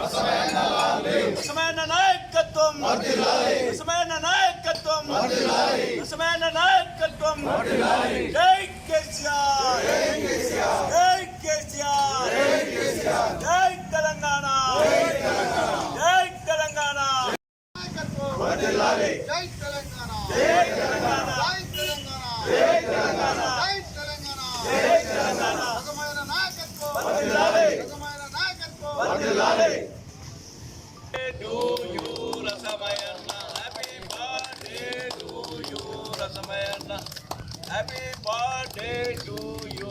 రసమైన నాయకత్వం. రసమైన నాయకత్వం. రసమైన నాయకత్వం. జై కేసీఆర్. జై కేసీఆర్. జై తెలంగాణ. జై తెలంగాణ. జై తెలంగాణ. జై తెలంగాణ. జై తెలంగాణ. జై తెలంగాణ. జై తెలంగాణ. రకమైన నాయకత్వం. నాయకత్వం to you, Rasamayana. Happy birthday to you,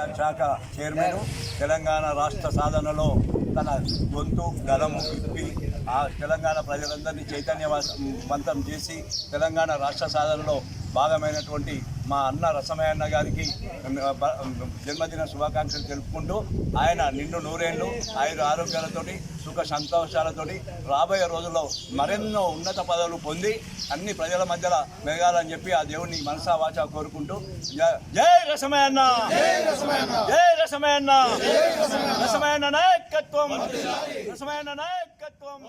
Rasamayana. శాఖ చైర్మన్ తెలంగాణ రాష్ట్ర సాధనలో తన గొంతు గలము ఇప్పి ఆ తెలంగాణ ప్రజలందరినీ చైతన్యవంతం చేసి తెలంగాణ రాష్ట్ర సాధనలో భాగమైనటువంటి మా అన్న రసమయ్యన్న గారికి జన్మదిన శుభాకాంక్షలు తెలుపుకుంటూ ఆయన నిండు నూరేళ్ళు ఆయుర ఆరోగ్యాలతోటి సుఖ సంతోషాలతోటి రాబోయే రోజుల్లో మరెన్నో ఉన్నత పదవులు పొంది అన్ని ప్రజల మధ్యలో మెరగాలని చెప్పి ఆ దేవుని మనసా వాచా కోరుకుంటూ జై- రసమయన్న జై రసమయన్న రసమయన్న నాయకత్వం! రసమయన్న నాయకత్వం!